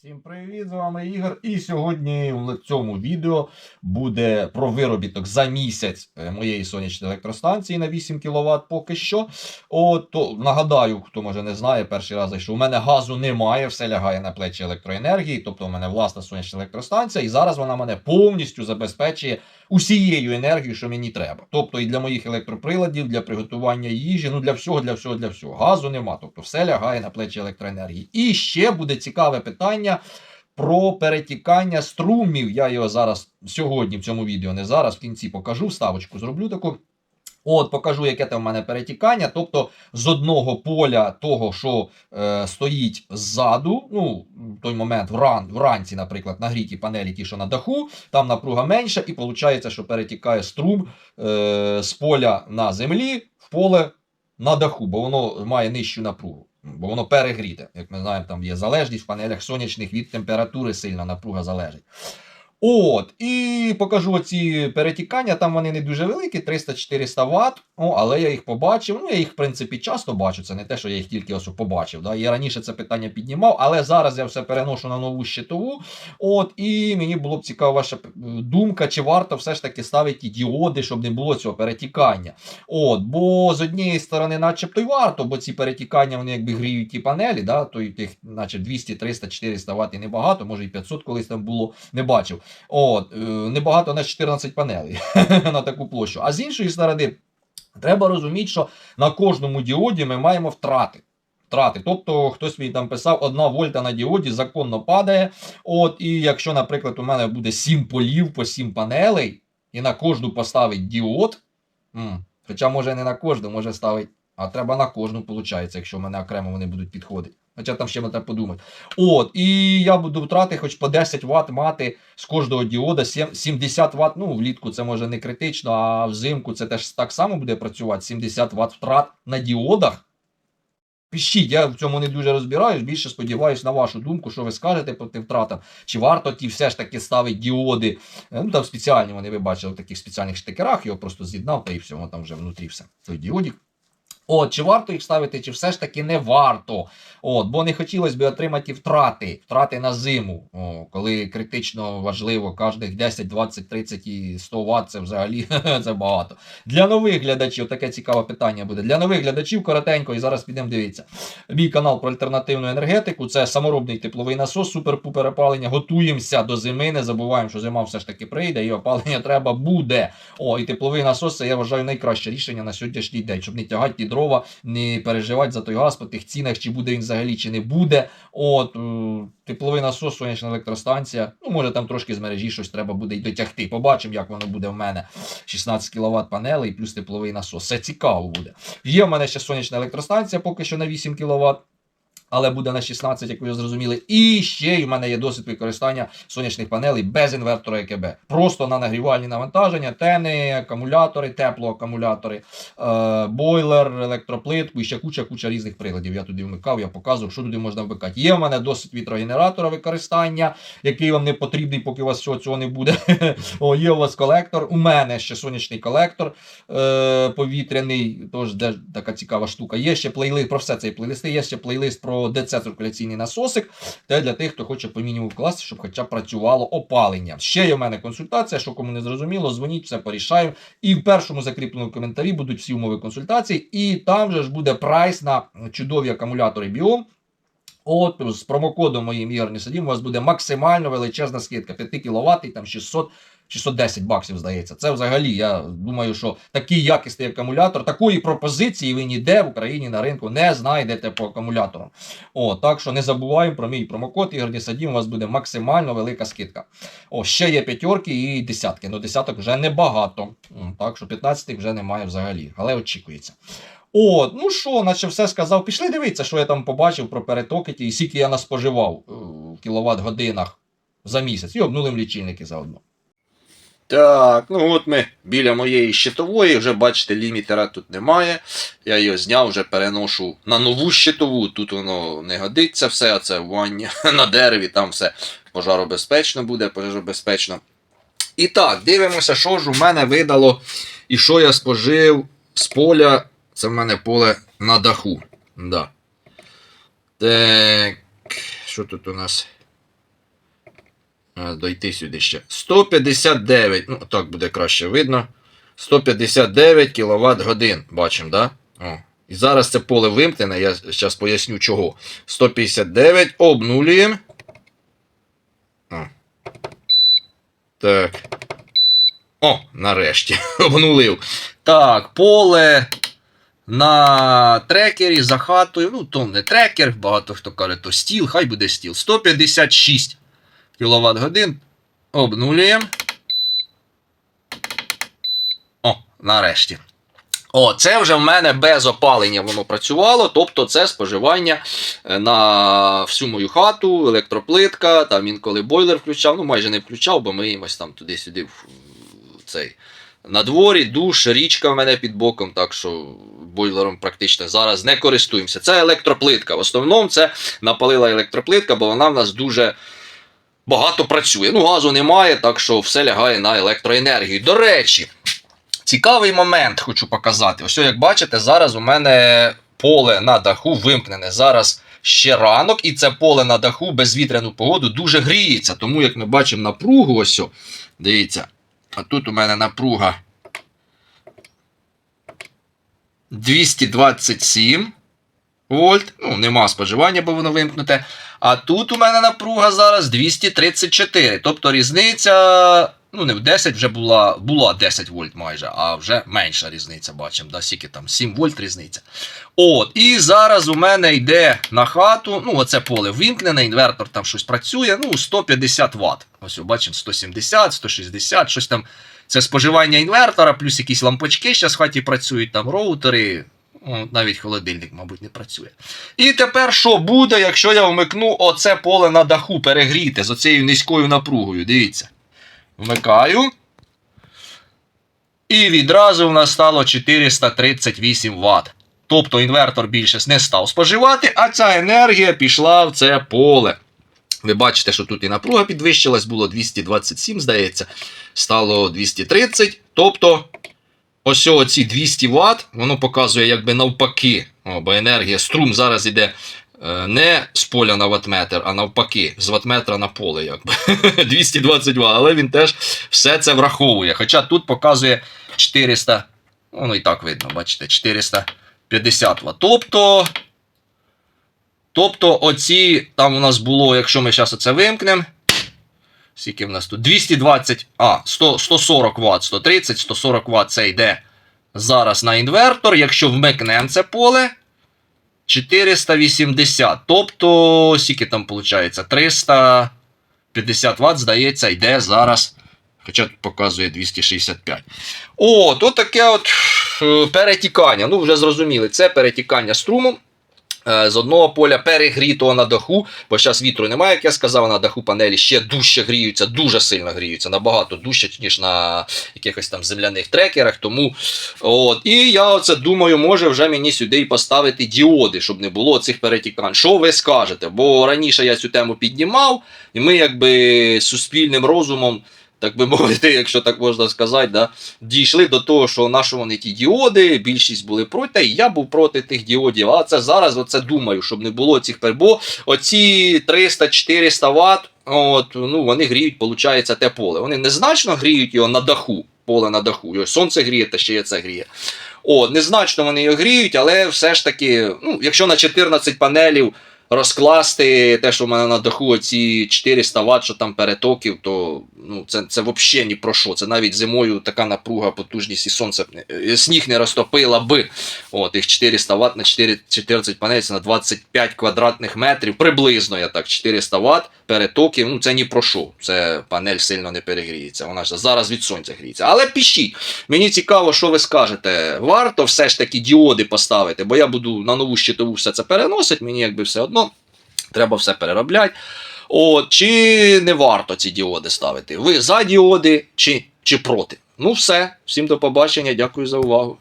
Всім привіт, з вами Ігор. І сьогодні в цьому відео буде про виробіток за місяць е, моєї сонячної електростанції на 8 кВт поки що. От, то, нагадаю, хто може не знає, перший раз зайшов. У мене газу немає, все лягає на плечі електроенергії, тобто у мене власна сонячна електростанція, і зараз вона мене повністю забезпечує усією енергією, що мені треба. Тобто і для моїх електроприладів, для приготування їжі, ну для всього, для всього, для всього. Газу нема, тобто все лягає на плечі електроенергії. І ще буде цікаве питання. Про перетікання струмів. Я його зараз сьогодні в цьому відео, не зараз, в кінці покажу, вставочку зроблю таку. От, покажу, яке там в мене перетікання. Тобто, з одного поля того, що е, стоїть ззаду, ну, в той момент вран, вранці, наприклад, нагріті панелі, ті, що на даху, там напруга менша, і виходить, що перетікає струм е, з поля на землі в поле на даху, бо воно має нижчу напругу. Бо воно перегріте. Як ми знаємо, там є залежність в панелях сонячних від температури сильна напруга залежить. От, і покажу оці перетікання. Там вони не дуже великі, 300-400 Вт. О, але я їх побачив. Ну, я їх, в принципі, часто бачу. Це не те, що я їх тільки ось побачив. Да? Я раніше це питання піднімав, але зараз я все переношу на нову щитову. От, і мені було б цікава ваша думка, чи варто все ж таки ставити діоди, щоб не було цього перетікання. От, бо з однієї сторони, начебто й варто, бо ці перетікання вони якби гріють ті панелі, да? то тих, наче 200, 300, 400 Вт і небагато, може і 500 колись там було, не бачив. От, е, небагато на 14 панелей на таку площу. А з іншої сторони, треба розуміти, що на кожному діоді ми маємо втрати. Втрати. Тобто хтось мені там писав, одна вольта на діоді законно падає. От, І якщо, наприклад, у мене буде 7 полів по 7 панелей, і на кожну поставить діод, хоча може не на кожну, може ставить, а треба на кожну, виходить, якщо в мене окремо вони будуть підходити. Хоча там ще треба подумати. От, і я буду втрати хоч по 10 Вт мати з кожного діода 70 Вт. Ну, влітку це може не критично, а взимку це теж так само буде працювати. 70 Вт втрат на діодах. Пишіть, я в цьому не дуже розбираюсь. Більше сподіваюся на вашу думку, що ви скажете по тим втратам. Чи варто ті все ж таки ставити діоди? Е, Ну там спеціальні вони ви бачили в таких спеціальних штикерах, його просто з'єднав, та і все, воно там вже внутрі все. Той діодік. От, чи варто їх ставити, чи все ж таки не варто. От, бо не хотілося б отримати втрати, втрати на зиму, О, коли критично важливо кожних 10, 20, 30 і 100 Вт це взагалі це багато. Для нових глядачів таке цікаве питання буде. Для нових глядачів коротенько, і зараз підемо дивитися. Мій канал про альтернативну енергетику. Це саморобний тепловий насос, супер-пупер опалення. Готуємося до зими. Не забуваємо, що зима все ж таки прийде, і опалення треба буде. О, і тепловий насос це я вважаю найкраще рішення на сьогоднішній день, щоб не тягати ті дрова, не переживати за той газ по тих цінах, чи буде він взагалі, чи не буде. От е, тепловий насос, сонячна електростанція. Ну, може там трошки з мережі щось треба буде й дотягти. Побачимо, як воно буде в мене. 16 кВт панелей плюс тепловий насос. Це цікаво буде. Є в мене ще сонячна електростанція, поки що на 8 кВт. Але буде на 16, як ви зрозуміли. І ще й в мене є досвід використання сонячних панелей без інвертора ЕКБ. Просто на нагрівальні навантаження, тени, акумулятори, теплоакумулятори, е, бойлер, електроплитку і ще куча-куча різних приладів. Я туди вмикав, я показував, що туди можна вмикати. Є в мене досвід вітрогенератора використання, який вам не потрібний, поки у вас всього цього не буде. О, є у вас колектор. У мене ще сонячний колектор е, повітряний. Тож де така цікава штука. Є ще плейлист, про все це плейлисти, є ще плейлист про ДЦ-циркуляційний насосик. Це для тих, хто хоче по мінімуму вкласти, щоб хоча б працювало опалення. Ще є в мене консультація, що кому не зрозуміло, дзвоніть, все порішаю. І в першому закріпленому коментарі будуть всі умови консультацій, і там же ж буде прайс на чудові акумулятори Біом. От з промокодом моїм Ігор Несадім у вас буде максимально величезна скидка 5 кВт, і там 600 610 баксів, здається. Це взагалі, я думаю, що такий якісний акумулятор, такої пропозиції ви ніде в Україні на ринку не знайдете по акумуляторам. О, так що не забуваємо про мій промокод Ігор Несадім, у вас буде максимально велика скидка. О, ще є п'ятерки і десятки. Ну, десяток вже небагато. Так що 15 вже немає взагалі, але очікується. От, ну що, наче все сказав. Пішли дивитися, що я там побачив про перетоки і скільки я наспоживав е, в кіловат годинах за місяць. І обнулим лічильники заодно. Так, ну от ми біля моєї щитової, вже бачите, лімітера тут немає. Я його зняв, вже переношу на нову щитову. Тут воно не годиться все, а це в ванні на дереві, там все пожаробезпечно буде, пожаробезпечно. І так, дивимося, що ж у мене видало і що я спожив з поля. Це в мене поле на даху. Да. Так, що тут у нас? Дойти сюди ще. 159, ну так буде краще видно. 159 кВт годин. Бачимо, да? О. І зараз це поле вимкнене, я зараз поясню чого. 159 обнулюємо. Так. О, нарешті. Обнулив. Так, поле на трекері за хатою. Ну, то не трекер, багато хто каже, то стіл, хай буде стіл. 156 кВт годин. Обнулюємо. О, нарешті. О, це вже в мене без опалення воно працювало, тобто це споживання е, на всю мою хату, електроплитка, там інколи бойлер включав, ну майже не включав, бо миємось там туди-сюди в цей. На дворі, душ, річка в мене під боком, так що бойлером практично зараз не користуємося. Це електроплитка. В основному це напалила електроплитка, бо вона в нас дуже багато працює. Ну, газу немає, так що все лягає на електроенергію. До речі, цікавий момент хочу показати. Ось, як бачите, зараз у мене поле на даху вимкнене. Зараз ще ранок, і це поле на даху безвітряну погоду дуже гріється. Тому, як ми бачимо напругу, ось, дивіться, а тут у мене напруга 227 вольт. Ну, нема споживання, бо воно вимкнуте. А тут у мене напруга зараз 234. Тобто різниця. Ну, не в 10 вже була була 10 вольт майже, а вже менша різниця, бачимо, да, скільки там 7 вольт різниця. От, і зараз у мене йде на хату, ну, оце поле вимкнене, інвертор там щось працює, ну, 150 Вт. Ось, бачимо, 170, 160, щось там. Це споживання інвертора, плюс якісь лампочки зараз в хаті працюють, там роутери. Навіть холодильник, мабуть, не працює. І тепер що буде, якщо я вмикну оце поле на даху перегріти з оцією низькою напругою? Дивіться. Вмикаю. І відразу в нас стало 438 Вт. Тобто інвертор більше не став споживати, а ця енергія пішла в це поле. Ви бачите, що тут і напруга підвищилась, було 227, здається, стало 230. Тобто, ось оці 200 Вт, воно показує якби навпаки. О, бо енергія, струм зараз йде е, не з поля на ватметр, а навпаки, з ватметра на поле. якби. 220 Вт, але він теж все це враховує. Хоча тут показує 400, воно і так видно, бачите, 450 Вт. Тобто. Тобто, оці там у нас було, якщо ми зараз оце вимкнемо. Скільки в нас тут? 220, а, 100, 140 Вт, 130, 140 Вт це йде зараз на інвертор. Якщо вмикнемо це поле, 480. Тобто, скільки там виходить? 350 Вт, здається, йде зараз. Хоча показує 265. О, то таке от е, перетікання. Ну, вже зрозуміли, це перетікання струму. Е, З одного поля перегрітого на даху, бо зараз вітру немає, як я сказав, на даху панелі ще дужче гріються, дуже сильно гріються, набагато дужче, ніж на якихось там земляних трекерах. Тому от, І я оце думаю, може вже мені сюди і поставити діоди, щоб не було цих перетікань. Що ви скажете? Бо раніше я цю тему піднімав, і ми якби суспільним розумом. Так би мовити, якщо так можна сказати, да, дійшли до того, що наші вони ті діоди, більшість були проти, і я був проти тих діодів. А це зараз оце думаю, щоб не було цих пер- Бо оці 300-400 Вт, от, ну, вони гріють, виходить, те поле. Вони незначно гріють його на даху, поле на даху. Його сонце гріє, та ще й це гріє. О, незначно вони його гріють, але все ж таки, ну, якщо на 14 панелів розкласти те, що в мене на даху оці 400 Вт, що там перетоків, то ну, це, це взагалі ні про що. Це навіть зимою така напруга, потужність і сонце е, сніг не розтопила би. От, їх 400 Вт на 4, 14 панелів, це на 25 квадратних метрів, приблизно я так, 400 Вт перетоків, ну це ні про що. Це панель сильно не перегріється. Вона ж зараз від сонця гріється. Але пишіть. Мені цікаво, що ви скажете. Варто все ж таки діоди поставити, бо я буду на нову щитову все це переносити, мені якби все одно. Треба все переробляти. О, чи не варто ці діоди ставити? Ви за діоди чи, чи проти? Ну все. Всім до побачення. Дякую за увагу.